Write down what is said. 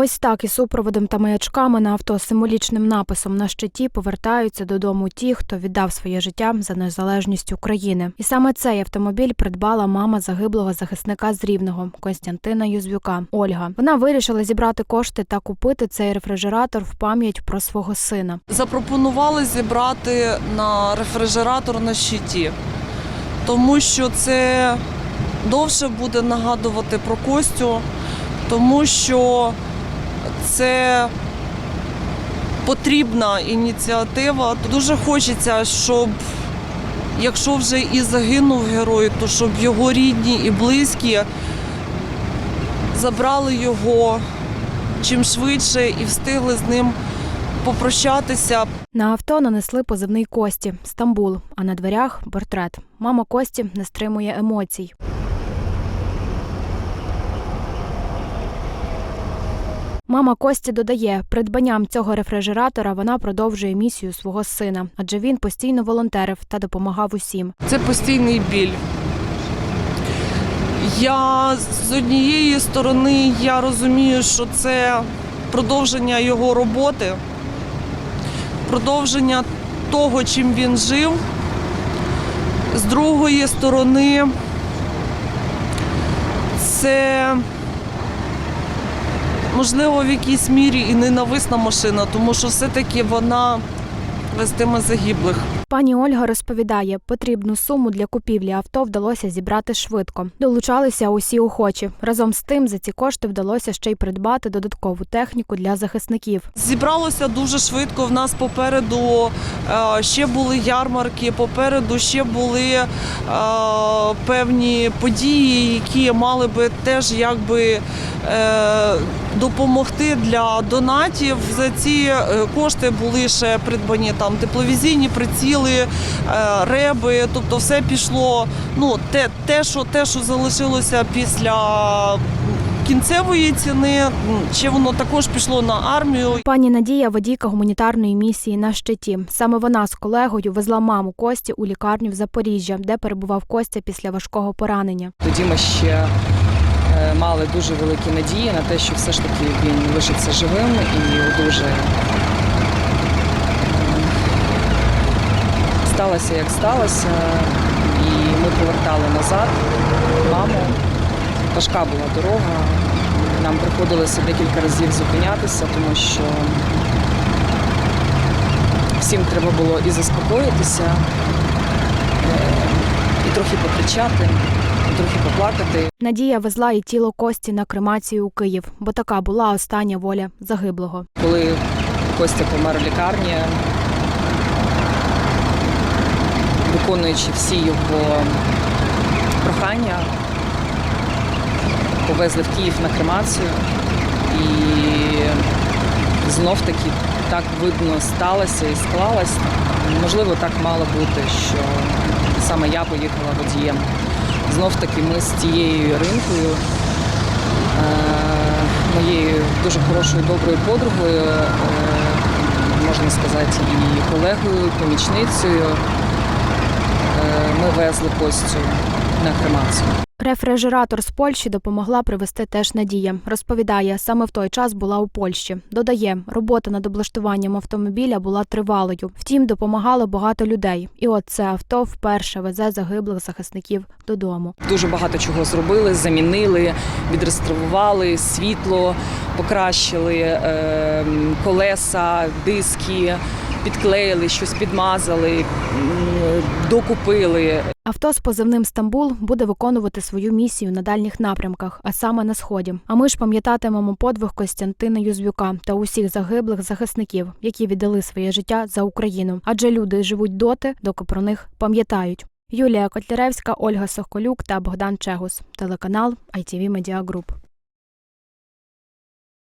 Ось так із супроводом та маячками на авто з символічним написом на щиті повертаються додому ті, хто віддав своє життя за незалежність України. І саме цей автомобіль придбала мама загиблого захисника з Рівного Костянтина Юзвюка Ольга. Вона вирішила зібрати кошти та купити цей рефрижератор в пам'ять про свого сина. Запропонували зібрати на рефрижератор на щиті, тому що це довше буде нагадувати про Костю, тому що це потрібна ініціатива. Дуже хочеться, щоб якщо вже і загинув герой, то щоб його рідні і близькі забрали його чим швидше і встигли з ним попрощатися. На авто нанесли позивний Кості Стамбул, а на дверях портрет. Мама Кості не стримує емоцій. Мама Кості додає, придбанням цього рефрижератора вона продовжує місію свого сина, адже він постійно волонтерив та допомагав усім. Це постійний біль. Я з однієї сторони я розумію, що це продовження його роботи, продовження того, чим він жив. З другої сторони, це можливо в якійсь мірі і ненависна машина, тому що все-таки вона вестиме загиблих. Пані Ольга розповідає, потрібну суму для купівлі авто вдалося зібрати швидко. Долучалися усі охочі. Разом з тим за ці кошти вдалося ще й придбати додаткову техніку для захисників. Зібралося дуже швидко. В нас попереду е, ще були ярмарки, попереду ще були е, певні події, які мали би теж якби е, допомогти для донатів. За ці е, кошти були ще придбані там тепловізійні приціли, е, реби. Тобто, все пішло. Ну те, те, що те, що залишилося після. Кінцевої ціни ще воно також пішло на армію. Пані Надія водійка гуманітарної місії на щиті. Саме вона з колегою везла маму Кості у лікарню в Запоріжжя, де перебував Костя після важкого поранення. Тоді ми ще мали дуже великі надії на те, що все ж таки він лишиться живим і одужає. Сталося як сталося, і ми повертали назад маму. Важка була дорога. Нам приходилося декілька разів зупинятися, тому що всім треба було і заспокоїтися, е, і трохи покричати, трохи поплакати. Надія везла і тіло Кості на кремацію у Київ, бо така була остання воля загиблого. Коли Костя помер в лікарні, виконуючи всі його прохання, повезли в Київ на кремацію. І знов таки так видно сталося і склалось. Можливо, так мало бути, що саме я поїхала водієм. Знов таки ми з тією ринкою, моєю дуже хорошою доброю подругою, е, можна сказати, і колегою, помічницею. Е, Ми везли Костю на кремацію. Рефрижератор з Польщі допомогла привезти теж Надія. Розповідає, саме в той час була у Польщі. Додає, робота над облаштуванням автомобіля була тривалою. Втім, допомагало багато людей. І от це авто вперше везе загиблих захисників додому. Дуже багато чого зробили, замінили, відреставрували світло, покращили е, колеса, диски, підклеїли, щось підмазали, докупили. Авто з позивним Стамбул буде виконувати свою місію на дальніх напрямках, а саме на сході. А ми ж пам'ятатимемо подвиг Костянтина Юзвюка та усіх загиблих захисників, які віддали своє життя за Україну. Адже люди живуть доти, доки про них пам'ятають. Юлія Котляревська, Ольга Соколюк та Богдан Чегус. Телеканал ITV Media Group.